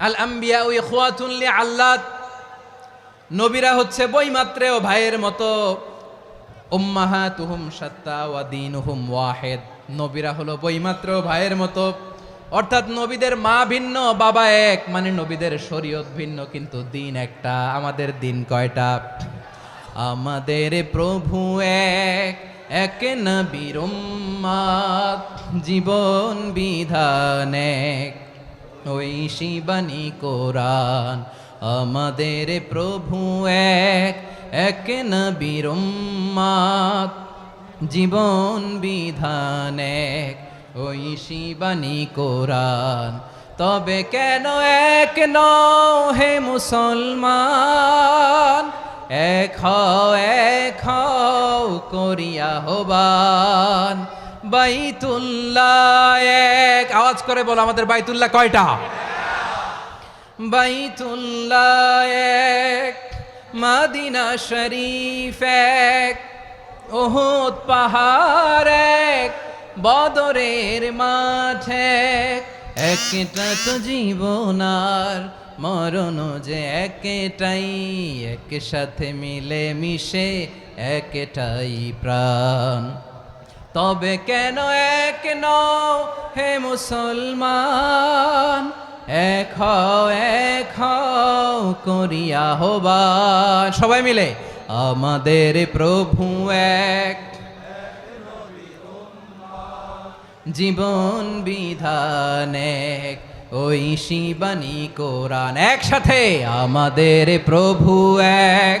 আল আম্বিয়া ওই খোয়াতুল্লি আল্লাহ নবীরা হচ্ছে বইমাত্রেও ভাইয়ের মতো। উম্মাহা তুহুম সত্তা ওয়া দিন হুম ওয়াহেদ। নবীরা হলো বইমাত্র ভাইয়ের মতো। অর্থাৎ নবীদের মা ভিন্ন, বাবা এক মানে নবীদের শরীয়ত ভিন্ন, কিন্তু দিন একটা, আমাদের দিন কয়টা? আমাদের প্রভু এক এক নবীর জীবন বিধান এক। ওই শিবানী কোরআন। আমাদের প্রভু এক এক নবীর উম্মাত, জীবন বিধান এক ওই শিবানী কোরআন। তবে কেন এক নও হে মুসলমান? এক হও এক করিয়া হবান। বাইতুল্লাহ আওয়াজ করে বলো, আমাদের বাইতুল্লাহ কয়টা? বাইতুল্লাহ এক, মাদিনা শরীফ এক ওহুদ পাহাড় এক, বদরের মাঠে একটা তো জীবনার মরণ যে একটাই এক সাথে মিলে মিশে একটাই প্রাণ। তবে কেন এক নও হে মুসলমান? এক এক করিয়া হবান সবাই মিলে, আমাদের প্রভু এক। জীবন বিধান এক, ওই শিবানী কোরআন। একসাথে, আমাদের প্রভু এক।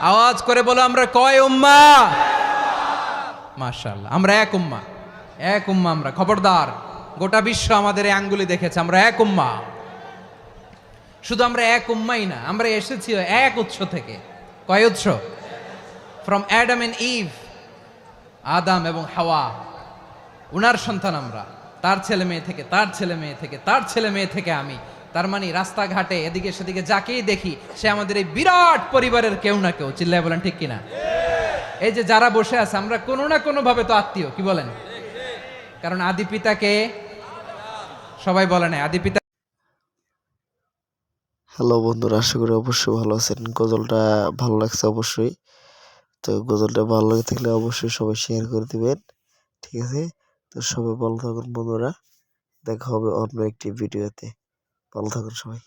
আওয়াজ করে বলো, আমরা কয় উম্মা? মার্শাল্লাহ আমরা এক উম্মা। এক উম্মা আমরা, খবরদার। গোটা বিশ্ব আমাদের এই আঙ্গুলি দেখেছে, আমরা এক উম্মা। শুধু আমরা এক উম্মাই না, আমরা এসেছি এক উৎস থেকে। কয় উৎস? ফ্রম অ্যাডাম এন্ড ইভ আদাম এবং হাওয়া। উনার সন্তান আমরা, তার ছেলে মেয়ে থেকে, তার ছেলে মেয়ে থেকে, তার ছেলে মেয়ে থেকে আমি। তার মানে রাস্তাঘাটে এদিকে সেদিকে যাকেই দেখি, সে আমাদের এই বিরাট পরিবারের কেউ না কেউ। চিল্লায় বলেন, ঠিক কিনা? এই যে যারা বসে আছে, আমরা কোনো না কোনো ভাবে তো আত্মীয়, কি বলেন? কারণ আদি পিতাকে সবাই বলে না, আদি পিতা হ্যালো বন্ধুরা, আশা করি অবশ্যই ভালো আছেন। গজলটা ভালো লাগছে অবশ্যই। তো গজলটা ভালো লাগে থাকলে অবশ্যই সবাই শেয়ার করে দিবেন, ঠিক আছে? তো সবাই ভালো থাকুন বন্ধুরা। দেখা হবে অন্য একটি ভিডিওতে ভালো থাকুন সবাই।